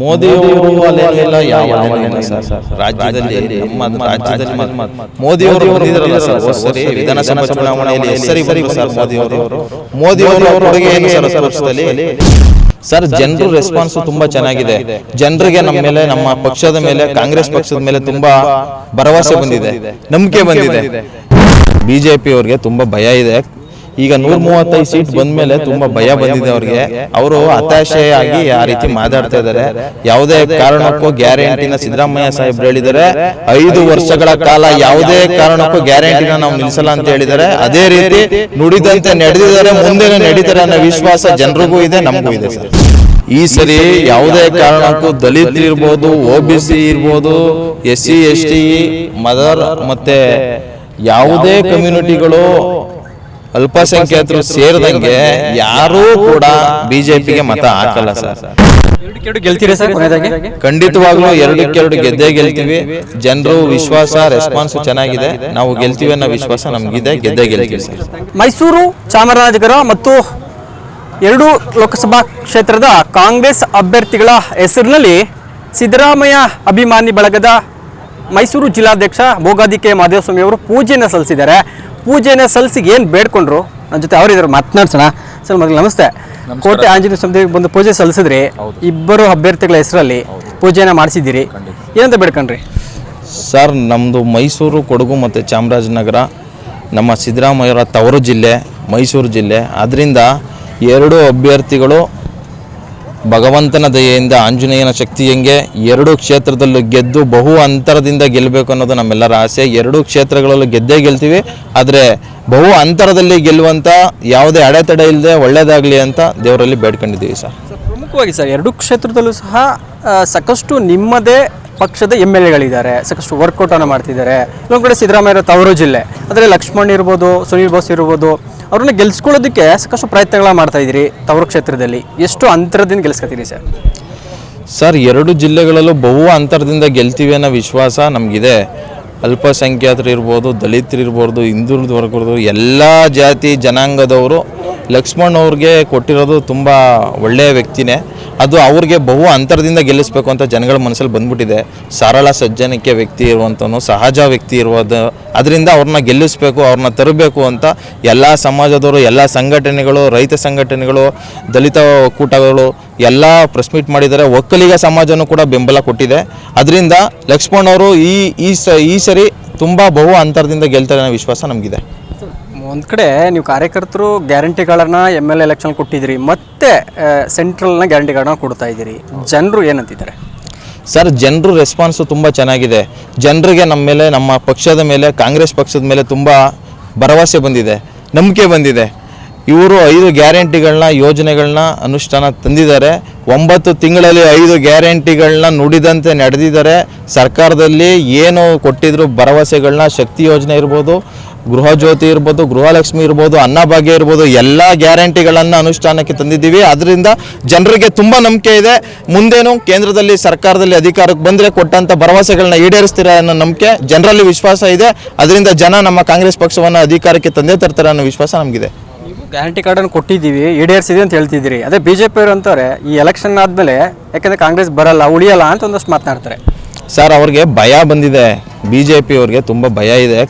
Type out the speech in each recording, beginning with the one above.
ಮೋದಿಯವರು ಅಲ್ಲೇನಿಲ್ಲ ಯಾವ ಸರ್. ರಾಜ್ಯದಲ್ಲಿ ನಮ್ಮ ರಾಜ್ಯದಲ್ಲಿ ಮೋದಿಯವರು ಬಂದಿದ್ರಲ್ಲ ಸರ್ ಹೋದ್ ಸರಿ ವಿಧಾನಸಭಾ ಚುನಾವಣೆಯಲ್ಲಿ ಸರಿ ಬಂದ್ರು ಸರ್ ಮೋದಿಯವರು. ಅವರು ಕೊಡುಗೆ ಏನು ಸರ್ ಹತ್ತು ವರ್ಷದಲ್ಲಿ ಸರ್ ಜನರು ರೆಸ್ಪಾನ್ಸ್ ತುಂಬಾ ಚೆನ್ನಾಗಿದೆ. ಜನರಿಗೆ ನಮ್ಮ ಮೇಲೆ ನಮ್ಮ ಪಕ್ಷದ ಮೇಲೆ ಕಾಂಗ್ರೆಸ್ ಪಕ್ಷದ ಮೇಲೆ ತುಂಬಾ ಭರವಸೆ ಬಂದಿದೆ. ನಂಬಿಕೆ ಬಂದಿದೆ. ಬಿಜೆಪಿ ಅವ್ರಿಗೆ ತುಂಬಾ ಭಯ ಇದೆ. ಈಗ ನೂರ ಮೂವತ್ತೈದು ಸೀಟ್ ಬಂದ್ಮೇಲೆ ತುಂಬಾ ಭಯ ಬಂದಿದೆ ಅವ್ರಿಗೆ. ಅವರು ಹತಾಶೆಯಾಗಿ ಆ ರೀತಿ ಮಾತಾಡ್ತಾ ಇದ್ದಾರೆ. ಯಾವುದೇ ಕಾರಣಕ್ಕೂ ಗ್ಯಾರಂಟಿನ ಸಿದ್ದರಾಮಯ್ಯ ಸಾಹೇಬ್ರು ಹೇಳಿದ್ದಾರೆ. ಐದು ವರ್ಷಗಳ ಕಾಲ ಯಾವುದೇ ಕಾರಣಕ್ಕೂ ಗ್ಯಾರಂಟಿನ ನಾವು ನಿಲ್ಲಿಸಲ್ಲ ಅಂತ ಹೇಳಿದ್ದಾರೆ. ಅದೇ ರೀತಿ ನುಡಿದಂತೆ ನಡೆದಿದ್ದಾರೆ ಮುಂದೆ ನಡೀತಾರೆ ಅನ್ನೋ ವಿಶ್ವಾಸ ಜನರಿಗೂ ಇದೆ ನಮಗೂ ಇದೆ ಸರ್. ಈ ಸರಿ ಯಾವುದೇ ಕಾರಣಕ್ಕೂ ದಲಿತರು ಇರ್ಬೋದು ಒ ಬಿ ಸಿ ಇರ್ಬೋದು S C S T other ಮತ್ತೆ ಯಾವುದೇ ಕಮ್ಯುನಿಟಿಗಳು ಅಲ್ಪಸಂಖ್ಯಾತರು ಸೇರಿದಂಗೆ ಯಾರೂ ಕೂಡ ಬಿಜೆಪಿಗೆ ಮತ ಹಾಕಲ್ಲ ಸರ್. ಎರಡಕ್ಕೆ ಗೆಲ್ತೀರಾ ಸರ್ ಕೊನೆಯದಾಗಿ ಖಂಡಿತವಾಗ್ಲೂ ಎರಡಕ್ಕೆರಡು ಗೆದ್ದೇ ಗೆಲ್ತೀವಿ. ಜನರು ವಿಶ್ವಾಸ ರೆಸ್ಪಾನ್ಸ್ ಚೆನ್ನಾಗಿದೆ. ನಾವು ಗೆಲ್ತೀವಿ ಅನ್ನೋ ವಿಶ್ವಾಸ ನಮಗಿದೆ. ಗೆದ್ದೇ ಗೆಲ್ತೀವಿ ಸರ್. ಮೈಸೂರು ಚಾಮರಾಜನಗರ ಮತ್ತು ಎರಡು ಲೋಕಸಭಾ ಕ್ಷೇತ್ರದ ಕಾಂಗ್ರೆಸ್ ಅಭ್ಯರ್ಥಿಗಳ ಹೆಸರಿನಲ್ಲಿ ಸಿದ್ದರಾಮಯ್ಯ ಅಭಿಮಾನಿ ಬಳಗದ ಮೈಸೂರು ಜಿಲ್ಲಾಧ್ಯಕ್ಷ ಭೋಗಾದಿ ಕೆ ಮಾಧೇವಸ್ವಾಮಿ ಅವರು ಪೂಜೆಯನ್ನು ಸಲ್ಲಿಸಿದ್ದಾರೆ. ಪೂಜೆನ ಸಲ್ಲಿಸಿ ಏನು ಬೇಡ್ಕೊಂಡ್ರು? ನನ್ನ ಜೊತೆ ಅವರಿದ್ದಾರೆ ಮಾತನಾಡ್ಸೋಣ. ಸರ್ ಮೊದಲು ನಮಸ್ತೆ. ಕೋಟೆ ಆಂಜನೇಯ ಸ್ವಾಮಿಗೆ ಬಂದು ಪೂಜೆ ಸಲ್ಲಿಸಿದ್ರಿ ಇಬ್ಬರು ಅಭ್ಯರ್ಥಿಗಳ ಹೆಸರಲ್ಲಿ ಪೂಜೆನ ಮಾಡಿಸಿದ್ದೀರಿ. ಏನಂತ ಬೇಡ್ಕೊಂಡ್ರಿ? ಸರ್ ನಮ್ಮದು ಮೈಸೂರು ಕೊಡಗು ಮತ್ತು ಚಾಮರಾಜನಗರ ನಮ್ಮ ಸಿದ್ದರಾಮಯ್ಯವರ ತವರು ಜಿಲ್ಲೆ ಮೈಸೂರು ಜಿಲ್ಲೆ. ಅದರಿಂದ ಎರಡು ಅಭ್ಯರ್ಥಿಗಳು ಭಗವಂತನ ದಯೆಯಿಂದ, ಆಂಜನೇಯನ ಶಕ್ತಿ ಹೆಂಗೆ? ಎರಡು ಕ್ಷೇತ್ರದಲ್ಲೂ ಗೆದ್ದು ಬಹು ಅಂತರದಿಂದ ಗೆಲ್ಲಬೇಕು ಅನ್ನೋದು ನಮ್ಮೆಲ್ಲರ ಆಸೆ. ಎರಡೂ ಕ್ಷೇತ್ರಗಳಲ್ಲೂ ಗೆದ್ದೇ ಗೆಲ್ತೀವಿ. ಆದರೆ ಬಹು ಅಂತರದಲ್ಲಿ ಗೆಲ್ಲುವಂಥ ಯಾವುದೇ ಅಡೆತಡೆ ಇಲ್ಲದೆ ಒಳ್ಳೆಯದಾಗಲಿ ಅಂತ ದೇವರಲ್ಲಿ ಬೇಡ್ಕೊಂಡಿದ್ದೀವಿ ಸರ್. ಪ್ರಮುಖವಾಗಿ ಸರ್, ಎರಡೂ ಕ್ಷೇತ್ರದಲ್ಲೂ ಸಹ ಸಾಕಷ್ಟು ನಿಮ್ಮದೇ ಪಕ್ಷದ ಎಂ ಎಲ್ ಎಗಳಿದ್ದಾರೆ. ಸಾಕಷ್ಟು ವರ್ಕೌಟನ್ನು ಮಾಡ್ತಿದ್ದಾರೆ. ಇನ್ನೊಂದು ಕಡೆ ಸಿದ್ದರಾಮಯ್ಯ ತವರು ಜಿಲ್ಲೆ. ಅಂದರೆ ಲಕ್ಷ್ಮಣ್ ಇರ್ಬೋದು, ಸುನೀಲ್ ಬೋಸ್ ಇರ್ಬೋದು ಅವ್ರನ್ನ ಗೆಲ್ಸ್ಕೊಳ್ಳೋದಕ್ಕೆ ಸಾಕಷ್ಟು ಪ್ರಯತ್ನಗಳ ಮಾಡ್ತಾ ಇದ್ದೀರಿ ತವರು ಕ್ಷೇತ್ರದಲ್ಲಿ. ಎಷ್ಟು ಅಂತರದಿಂದ ಗೆಲ್ಸ್ಕೊತೀರಿ ಸರ್? ಸರ್, ಎರಡು ಜಿಲ್ಲೆಗಳಲ್ಲೂ ಬಹು ಅಂತರದಿಂದ ಗೆಲ್ತೀವಿ ಅನ್ನೋ ವಿಶ್ವಾಸ ನಮಗಿದೆ. ಅಲ್ಪಸಂಖ್ಯಾತರು ಇರ್ಬೋದು, ದಲಿತರು ಇರ್ಬೋದು, ಹಿಂದುಳಿದ ಎಲ್ಲ ಜಾತಿ ಜನಾಂಗದವರು ಲಕ್ಷ್ಮಣ್ ಅವ್ರಿಗೆ ಕೊಟ್ಟಿರೋದು ತುಂಬ ಒಳ್ಳೆಯ ವ್ಯಕ್ತಿನೇ. ಅದು ಅವ್ರಿಗೆ ಬಹು ಅಂತರದಿಂದ ಗೆಲ್ಲಿಸ್ಬೇಕು ಅಂತ ಜನಗಳ ಮನಸ್ಸಲ್ಲಿ ಬಂದ್ಬಿಟ್ಟಿದೆ. ಸರಳ ಸಜ್ಜನಿಕೆ ವ್ಯಕ್ತಿ ಇರುವಂಥವನು ಸಹಜ ವ್ಯಕ್ತಿ ಇರುವುದು, ಅದರಿಂದ ಅವ್ರನ್ನ ಗೆಲ್ಲಿಸ್ಬೇಕು, ಅವ್ರನ್ನ ತರಬೇಕು ಅಂತ ಎಲ್ಲ ಸಮಾಜದವರು, ಎಲ್ಲ ಸಂಘಟನೆಗಳು, ರೈತ ಸಂಘಟನೆಗಳು, ದಲಿತ ಒಕ್ಕೂಟಗಳು ಎಲ್ಲ ಪ್ರೆಸ್ ಮೀಟ್ ಮಾಡಿದ್ದಾರೆ. ಒಕ್ಕಲಿಗ ಸಮಾಜನೂ ಕೂಡ ಬೆಂಬಲ ಕೊಟ್ಟಿದೆ. ಅದರಿಂದ ಲಕ್ಷ್ಮಣ್ ಅವರು ಈ ಈ ಈ ಸರಿ ತುಂಬ ಬಹು ಅಂತರದಿಂದ ಗೆಲ್ತಾರೆ ಅನ್ನೋ ವಿಶ್ವಾಸ ನಮಗಿದೆ. ಒಂದು ಕಡೆ ನೀವು ಕಾರ್ಯಕರ್ತರು ಗ್ಯಾರಂಟಿಗಳನ್ನ ಎಂ ಎಲ್ ಎಲೆಕ್ಷನ್ ಕೊಟ್ಟಿದ್ದೀರಿ, ಮತ್ತೆ ಸೆಂಟ್ರಲ್ನ ಗ್ಯಾರಂಟಿಗಳನ್ನ ಕೊಡ್ತಾ ಇದ್ದೀರಿ. ಜನರು ಏನಂತಿದ್ದಾರೆ? ಸರ್, ಜನರು ರೆಸ್ಪಾನ್ಸು ತುಂಬ ಚೆನ್ನಾಗಿದೆ. ಜನರಿಗೆ ನಮ್ಮ ಮೇಲೆ, ನಮ್ಮ ಪಕ್ಷದ ಮೇಲೆ, ಕಾಂಗ್ರೆಸ್ ಪಕ್ಷದ ಮೇಲೆ ತುಂಬ ಭರವಸೆ ಬಂದಿದೆ, ನಂಬಿಕೆ ಬಂದಿದೆ. ಇವರು ಐದು ಗ್ಯಾರಂಟಿಗಳನ್ನ ಯೋಜನೆಗಳನ್ನ, ಅನುಷ್ಠಾನ ತಂದಿದ್ದಾರೆ. ಒಂಬತ್ತು ತಿಂಗಳಲ್ಲಿ ಐದು ಗ್ಯಾರಂಟಿಗಳನ್ನ ನುಡಿದಂತೆ ನಡೆದಿದ್ದಾರೆ. ಸರ್ಕಾರದಲ್ಲಿ ಏನು ಕೊಟ್ಟಿದ್ರು ಭರವಸೆಗಳನ್ನ, ಶಕ್ತಿ ಯೋಜನೆ ಇರ್ಬೋದು ಗೃಹಜ್ಯೋತಿ ಇರ್ಬೋದು, ಗೃಹಲಕ್ಷ್ಮಿ ಇರ್ಬೋದು ಅನ್ನಭಾಗ್ಯ ಇರ್ಬೋದು, ಎಲ್ಲ ಗ್ಯಾರಂಟಿಗಳನ್ನು ಅನುಷ್ಠಾನಕ್ಕೆ ತಂದಿದ್ದೀವಿ. ಅದರಿಂದ ಜನರಿಗೆ ತುಂಬ ನಂಬಿಕೆ ಇದೆ. ಮುಂದೇನು ಕೇಂದ್ರದಲ್ಲಿ, ಸರ್ಕಾರದಲ್ಲಿ ಅಧಿಕಾರಕ್ಕೆ ಬಂದರೆ ಕೊಟ್ಟಂಥ ಭರವಸೆಗಳನ್ನ ಈಡೇರಿಸ್ತೀರ ಅನ್ನೋ ನಂಬಿಕೆ ಜನರಲ್ಲಿ ವಿಶ್ವಾಸ ಇದೆ. ಅದರಿಂದ ಜನ ನಮ್ಮ ಕಾಂಗ್ರೆಸ್ ಪಕ್ಷವನ್ನು ಅಧಿಕಾರಕ್ಕೆ ತಂದೆ ತರ್ತಾರೆ ಅನ್ನೋ ವಿಶ್ವಾಸ ನಮಗಿದೆ. ಗ್ಯಾರಂಟಿ ಕಾರ್ಡನ್ನು ಕೊಟ್ಟಿದ್ದೀವಿ, ಈಡೇರಿಸಿದೆ ಅಂತ ಹೇಳ್ತಿದ್ದೀರಿ. ಅದೇ ಬಿ ಜೆ ಪಿ ಅವರು ಅಂತಾರೆ, ಈ ಎಲೆಕ್ಷನ್ ಆದಮೇಲೆ, ಯಾಕಂದರೆ ಕಾಂಗ್ರೆಸ್ ಬರಲ್ಲ, ಉಳಿಯಲ್ಲ ಅಂತ ಒಂದಷ್ಟು ಮಾತನಾಡ್ತಾರೆ. ಸರ್ ಅವ್ರಿಗೆ ಭಯ ಬಂದಿದೆ. ಬಿ ಜೆ ಪಿ ಅವ್ರಿಗೆ ತುಂಬ ಭಯ ಇದೆ.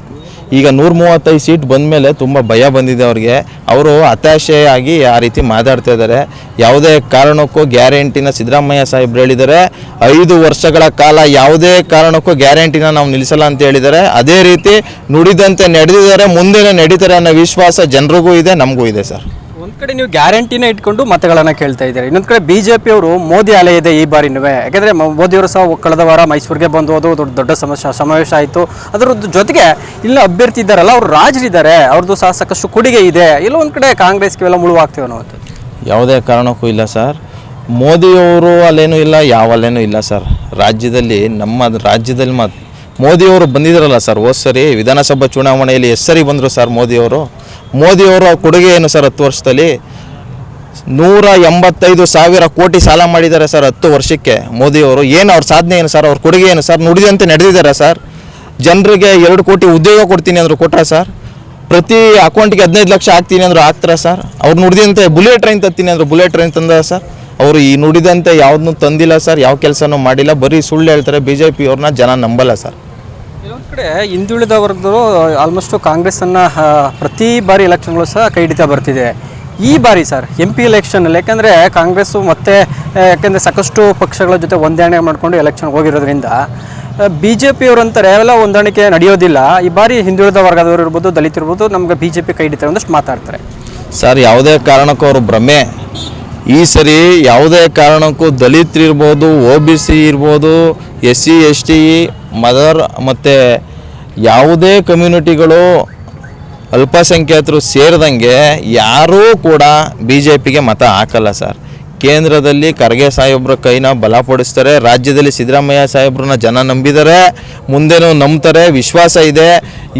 ಈಗ ನೂರ ಮೂವತ್ತೈದು ಸೀಟ್ ಬಂದಮೇಲೆ ತುಂಬ ಭಯ ಬಂದಿದೆ ಅವ್ರಿಗೆ. ಅವರು ಹತಾಶೆಯಾಗಿ ಆ ರೀತಿ ಮಾತಾಡ್ತಾ ಇದ್ದಾರೆ. ಯಾವುದೇ ಕಾರಣಕ್ಕೂ ಗ್ಯಾರಂಟಿನ ಸಿದ್ದರಾಮಯ್ಯ ಸಾಹೇಬ್ರು ಹೇಳಿದ್ದಾರೆ. ಐದು ವರ್ಷಗಳ ಕಾಲ ಯಾವುದೇ ಕಾರಣಕ್ಕೂ ಗ್ಯಾರಂಟಿನ ನಾವು ನಿಲ್ಲಿಸಲ್ಲ ಅಂತ ಹೇಳಿದ್ದಾರೆ. ಅದೇ ರೀತಿ ನುಡಿದಂತೆ ನಡೆದಿದ್ದಾರೆ, ಮುಂದೆನೇ ನಡೀತಾರೆ ಅನ್ನೋ ವಿಶ್ವಾಸ ಜನರಿಗೂ ಇದೆ, ನಮಗೂ ಇದೆ ಸರ್. ಕಡೆ ನೀವು ಗ್ಯಾರಂಟಿನ ಇಟ್ಕೊಂಡು ಮತಗಳನ್ನು ಕೇಳ್ತಾ ಇದ್ದೀರಿ. ಇನ್ನೊಂದು ಕಡೆ ಬಿಜೆಪಿ ಅವರು ಮೋದಿ ಅಲೆ ಇದೆ ಈ ಬಾರಿನೂ ಯಾಕಂದರೆ ಮೋದಿಯವರು ಸಹ ಕಳೆದ ವಾರ ಮೈಸೂರಿಗೆ ಬಂದು ಅದು ದೊಡ್ಡ ದೊಡ್ಡ ಸಮಸ್ಯೆ ಸಮಾವೇಶ ಆಯಿತು. ಅದರ ಜೊತೆಗೆ ಇಲ್ಲ ಅಭ್ಯರ್ಥಿ ಇದ್ದಾರಲ್ಲ, ಅವರು ರಾಜರಿದ್ದಾರೆ. ಅವ್ರದ್ದು ಸಹ ಸಾಕಷ್ಟು ಕೊಡುಗೆ ಇದೆ. ಇಲ್ಲ ಒಂದು ಕಡೆ ಕಾಂಗ್ರೆಸ್ಗೆಲ್ಲ ಮುಳುವಾಗ್ತೀವಿ ಅನ್ನೋದು ಯಾವುದೇ ಕಾರಣಕ್ಕೂ ಇಲ್ಲ ಸರ್. ಮೋದಿಯವರು ಅಲ್ಲೇನೂ ಇಲ್ಲ, ಯಾವ ಅಲ್ಲೇನೂ ಇಲ್ಲ ಸರ್. ರಾಜ್ಯದಲ್ಲಿ ನಮ್ಮ ರಾಜ್ಯದಲ್ಲಿ ಮಾತು ಮೋದಿಯವರು ಬಂದಿದ್ರಲ್ಲ ಸರ್, ಹೋದ್ ಸರಿ ವಿಧಾನಸಭಾ ಚುನಾವಣೆಯಲ್ಲಿ ಎಷ್ಟು ಸರಿ ಬಂದರು ಸರ್ ಮೋದಿಯವರು. ಮೋದಿಯವರ ಕೊಡುಗೆ ಏನು ಸರ್ ಹತ್ತು ವರ್ಷದಲ್ಲಿ ನೂರ ಎಂಬತ್ತೈದು ಸಾವಿರ ಕೋಟಿ ಸಾಲ ಮಾಡಿದ್ದಾರೆ ಸರ್ ಹತ್ತು ವರ್ಷಕ್ಕೆ ಮೋದಿಯವರು. ಏನು ಅವ್ರ ಸಾಧನೆ ಏನು ಸರ್, ಅವ್ರ ಕೊಡುಗೆ ಏನು ಸರ್ ನುಡಿದಂತೆ ನಡೆದಿದ್ದಾರೆ ಸರ್. ಜನರಿಗೆ ಎರಡು ಕೋಟಿ ಉದ್ಯೋಗ ಕೊಡ್ತೀನಿ ಅಂದರು ಕೊಟ್ರ ಸರ್? ಪ್ರತಿ ಅಕೌಂಟ್ಗೆ ಹದಿನೈದು ಲಕ್ಷ ಹಾಕ್ತೀನಿ ಅಂದ್ರು ಹಾಕ್ತಾರ ಸರ್? ಅವ್ರು ನುಡಿದಂತೆ ಬುಲೆಟ್ ಟ್ರೈನ್ ತತ್ತೀನಿ ಅಂದ್ರು ಬುಲೆಟ್ ಟ್ರೈನ್ ತಂದ ಸರ್? ಅವರು ಈ ನುಡಿದಂತೆ ಯಾವ್ದನ್ನು ತಂದಿಲ್ಲ ಸರ್, ಯಾವ ಕೆಲಸನೂ ಮಾಡಿಲ್ಲ. ಬರೀ ಸುಳ್ಳು ಹೇಳ್ತಾರೆ ಬಿ ಜೆ ಪಿಯವ್ರನ್ನ ಜನ ನಂಬಲ್ಲ ಸರ್. ಕೆಲವೊಂದು ಕಡೆ ಹಿಂದುಳಿದ ವರ್ಗದವರು ಆಲ್ಮೋಸ್ಟ್ ಕಾಂಗ್ರೆಸ್ಸನ್ನು ಪ್ರತಿ ಬಾರಿ ಎಲೆಕ್ಷನ್ಗಳು ಸಹ ಕೈ ಹಿಡಿತಾ ಬರ್ತಿದೆ. ಈ ಬಾರಿ ಸರ್ ಎಂ ಪಿ ಎಲೆಕ್ಷನಲ್ಲಿ ಯಾಕೆಂದರೆ ಕಾಂಗ್ರೆಸ್ಸು ಮತ್ತೆ ಯಾಕೆಂದರೆ ಸಾಕಷ್ಟು ಪಕ್ಷಗಳ ಜೊತೆ ಹೊಂದಾಣಿಕೆ ಮಾಡಿಕೊಂಡು ಎಲೆಕ್ಷನ್ಗೆ ಹೋಗಿರೋದ್ರಿಂದ ಬಿ ಜೆ ಪಿಯವರಂತಾರೆ ಅವೆಲ್ಲ ಹೊಂದಾಣಿಕೆ ನಡೆಯೋದಿಲ್ಲ. ಈ ಬಾರಿ ಹಿಂದುಳಿದ ವರ್ಗದವರು ಇರ್ಬೋದು ದಲಿತರು ಇರ್ಬೋದು, ನಮ್ಗೆ ಬಿ ಜೆ ಪಿ ಕೈ ಹಿಡಿತಾರೆ ಒಂದಷ್ಟು ಮಾತಾಡ್ತಾರೆ. ಸರ್ ಯಾವುದೇ ಕಾರಣಕ್ಕೂ ಅವರು ಭ್ರಮೆ. ಈ ಸರಿ ಯಾವುದೇ ಕಾರಣಕ್ಕೂ ದಲಿತರು ಇರ್ಬೋದು ಒ ಬಿ ಸಿ ಇರ್ಬೋದು S C S T other ಮತ್ತು ಯಾವುದೇ ಕಮ್ಯುನಿಟಿಗಳು ಅಲ್ಪಸಂಖ್ಯಾತರು ಸೇರಿದಂಗೆ ಯಾರೂ ಕೂಡ ಬಿ ಜೆ ಪಿಗೆ ಮತ ಹಾಕಲ್ಲ ಸರ್ ಕೇಂದ್ರದಲ್ಲಿ ಖರ್ಗೆ ಸಾಹೇಬ್ರ ಕೈನ ಬಲಪಡಿಸ್ತಾರೆ ರಾಜ್ಯದಲ್ಲಿ ಸಿದ್ದರಾಮಯ್ಯ ಸಾಹೇಬ್ರನ್ನ ಜನ ನಂಬಿದ್ದಾರೆ ಮುಂದೆನೂ ನಂಬ್ತಾರೆ, ವಿಶ್ವಾಸ ಇದೆ.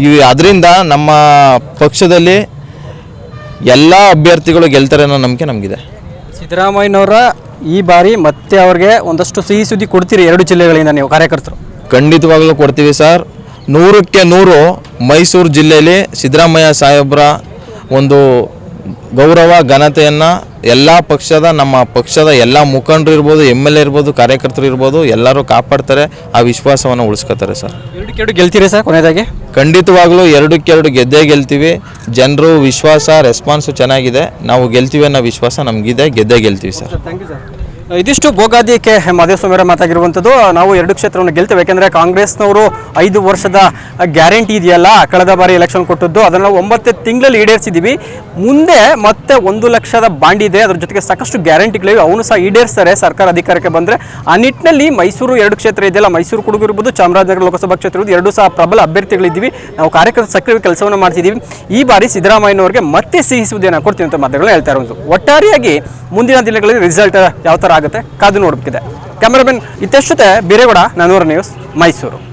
ಇವು ಅದರಿಂದ ನಮ್ಮ ಪಕ್ಷದಲ್ಲಿ ಎಲ್ಲ ಅಭ್ಯರ್ಥಿಗಳು ಗೆಲ್ತಾರೆ ಅನ್ನೋ ನಂಬಿಕೆ ನಮಗಿದೆ. ಸಿದ್ದರಾಮಯ್ಯನವರ ಈ ಬಾರಿ ಮತ್ತೆ ಅವ್ರಿಗೆ ಒಂದಷ್ಟು ಸಿಹಿ ಸುದ್ದಿ ಕೊಡ್ತೀರಿ ಎರಡು ಜಿಲ್ಲೆಗಳಿಂದ ನೀವು ಕಾರ್ಯಕರ್ತರು. ಖಂಡಿತವಾಗ್ಲೂ ಕೊಡ್ತೀವಿ ಸರ್. ನೂರಕ್ಕೆ ನೂರು ಮೈಸೂರು ಜಿಲ್ಲೆಯಲ್ಲಿ ಸಿದ್ದರಾಮಯ್ಯ ಸಾಹೇಬ್ರ ಒಂದು ಗೌರವ ಘನತೆಯನ್ನು ಎಲ್ಲ ಪಕ್ಷದ ನಮ್ಮ ಪಕ್ಷದ ಎಲ್ಲ ಮುಖಂಡರು ಇರ್ಬೋದು ಎಂ ಎಲ್ ಎ ಇರ್ಬೋದು ಕಾರ್ಯಕರ್ತರು ಇರ್ಬೋದು ಎಲ್ಲರೂ ಕಾಪಾಡ್ತಾರೆ ಆ ವಿಶ್ವಾಸವನ್ನು ಉಳಿಸ್ಕೋತಾರೆ ಸರ್. ಎರಡಕ್ಕೆ ಎರಡು ಗೆಲ್ತೀರಿ ಸರ್ ಕೊನೆಯದಾಗಿ? ಖಂಡಿತವಾಗ್ಲೂ ಎರಡಕ್ಕೆರಡು ಗೆದ್ದೇ ಗೆಲ್ತೀವಿ. ಜನರು ವಿಶ್ವಾಸ ರೆಸ್ಪಾನ್ಸು ಚೆನ್ನಾಗಿದೆ. ನಾವು ಗೆಲ್ತೀವಿ ಅನ್ನೋ ವಿಶ್ವಾಸ ನಮಗಿದೆ. ಗೆದ್ದೇ ಗೆಲ್ತೀವಿ ಸರ್. ಥ್ಯಾಂಕ್ ಯು ಸರ್ ಇದಿಷ್ಟು ಬೋಗಾದಿ ಕೆ ಮಾದೇಶ್ವರ ಮಾತಾಗಿರುವಂಥದ್ದು. ನಾವು ಎರಡು ಕ್ಷೇತ್ರವನ್ನು ಗೆಲ್ತೇವೆ. ಯಾಕೆಂದರೆ ಕಾಂಗ್ರೆಸ್ನವರು ಐದು ವರ್ಷದ ಗ್ಯಾರಂಟಿ ಇದೆಯಲ್ಲ, ಕಳೆದ ಬಾರಿ ಎಲೆಕ್ಷನ್ ಕೊಟ್ಟದ್ದು. ಅದನ್ನು ಒಂಬತ್ತು ತಿಂಗಳಲ್ಲಿ ಈಡೇರಿಸಿದ್ದೀವಿ ಮುಂದೆ ಮತ್ತೆ ಒಂದು ಲಕ್ಷದ ಬಾಂಡ್ ಇದೆ. ಅದ್ರ ಜೊತೆಗೆ ಸಾಕಷ್ಟು ಗ್ಯಾರಂಟಿಗಳಿವೆ. ಅವನು ಸಹ ಈಡೇರಿಸ್ತಾರೆ. ಸರ್ಕಾರ ಅಧಿಕಾರಕ್ಕೆ ಬಂದರೆ ಆ ನಿಟ್ಟಿನಲ್ಲಿ ಮೈಸೂರು ಎರಡು ಕ್ಷೇತ್ರ ಇದೆಯಲ್ಲ ಮೈಸೂರು ಕೊಡಗು ಇರ್ಬೋದು, ಚಾಮರಾಜನಗರ ಲೋಕಸಭಾ ಕ್ಷೇತ್ರ ಇರ್ಬೋದು. ಎರಡೂ ಸಹ ಪ್ರಬಲ ಅಭ್ಯರ್ಥಿಗಳಿದ್ದೀವಿ. ನಾವು ಕಾರ್ಯಕರ್ತ ಸಕ್ರಿಯ ಕೆಲಸವನ್ನು ಮಾಡ್ತಿದ್ದೀವಿ. ಈ ಬಾರಿ ಸಿದ್ದರಾಮಯ್ಯನವರಿಗೆ ಮತ್ತೆ ಸಿಹಿಸುವುದೇನ ಕೊಡ್ತೀನಿ ಅಂತ ಮಾತುಗಳನ್ನ ಹೇಳ್ತಾ ಇರೋದು. ಒಟ್ಟಾರೆಯಾಗಿ ಮುಂದಿನ ದಿನಗಳಲ್ಲಿ ರಿಸಲ್ಟ್ ಯಾವ ಥರ ಆಗುತ್ತೆ ಕಾದು ನೋಡಬೇಕಿದೆ ಕ್ಯಾಮರಾಮನ್ ಇತ್ತೆಷ್ಟೊತ್ತೆ ಬೀರೇಗೌಡ ನಾನೂರು ನ್ಯೂಸ್ ಮೈಸೂರು